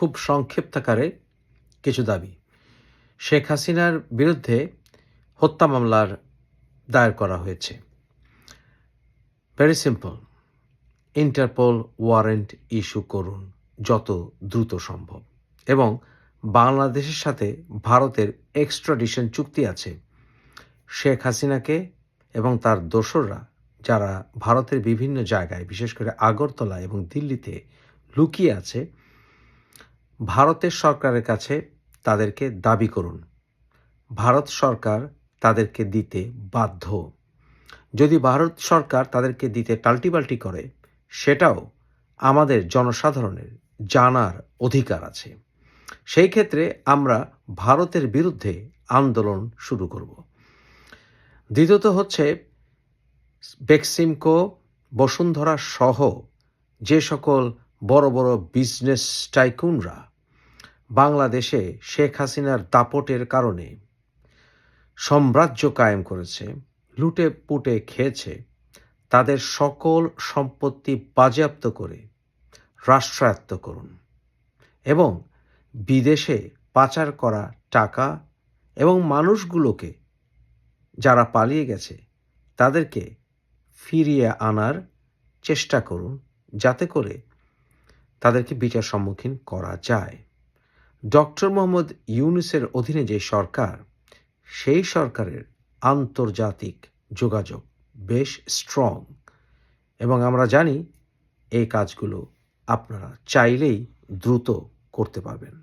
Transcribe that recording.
খুব সংক্ষিপ্তাকারে কিছু দাবি। শেখ হাসিনার বিরুদ্ধে হত্যা মামলার দায়ের করা হয়েছে। Very simple interpol warrant issue করুন যত দ্রুত সম্ভব। এবং বাংলাদেশের সাথে ভারতের এক্সট্রাডিশন চুক্তি আছে। শেখ হাসিনাকে এবং তার দোসররা, যারা ভারতের বিভিন্ন জায়গায়, বিশেষ করে আগরতলা এবং দিল্লিতে লুকিয়ে আছে ভারতের সরকারের কাছে তাদেরকে দাবি করুন। ভারত সরকার তাদেরকে দিতে বাধ্য। যদি ভারত সরকার তাদেরকে দিতে টাল্টিবাল্টি করে, সেটাও আমাদের জনসাধারণের জানার অধিকার আছে। সেই ক্ষেত্রে আমরা ভারতের বিরুদ্ধে আন্দোলন শুরু করব। দ্বিতীয়ত হচ্ছে বেক্সিমকো, বসুন্ধরা সহ যে সকল বড় বড় বিজনেস টাইকুনরা বাংলাদেশে শেখ হাসিনার দাপটের কারণে সাম্রাজ্য কায়েম করেছে, লুটে পুটে খেয়েছে, তাদের সকল সম্পত্তি বাজেয়াপ্ত করে রাষ্ট্রায়ত্ত করুন এবং বিদেশে পাচার করা টাকা এবং মানুষগুলোকে যারা পালিয়ে গেছে তাদেরকে ফিরিয়ে আনার চেষ্টা করুন যাতে করে তাদেরকে বিচার সম্মুখীন করা যায়। ডক্টর মোহাম্মদ ইউনুসের অধীনে যে সরকার, সেই সরকারের আন্তর্জাতিক যোগাযোগ বেশ স্ট্রং এবং আমরা জানি এই কাজগুলো আপনারা চাইলেই দ্রুত করতে পারবেন।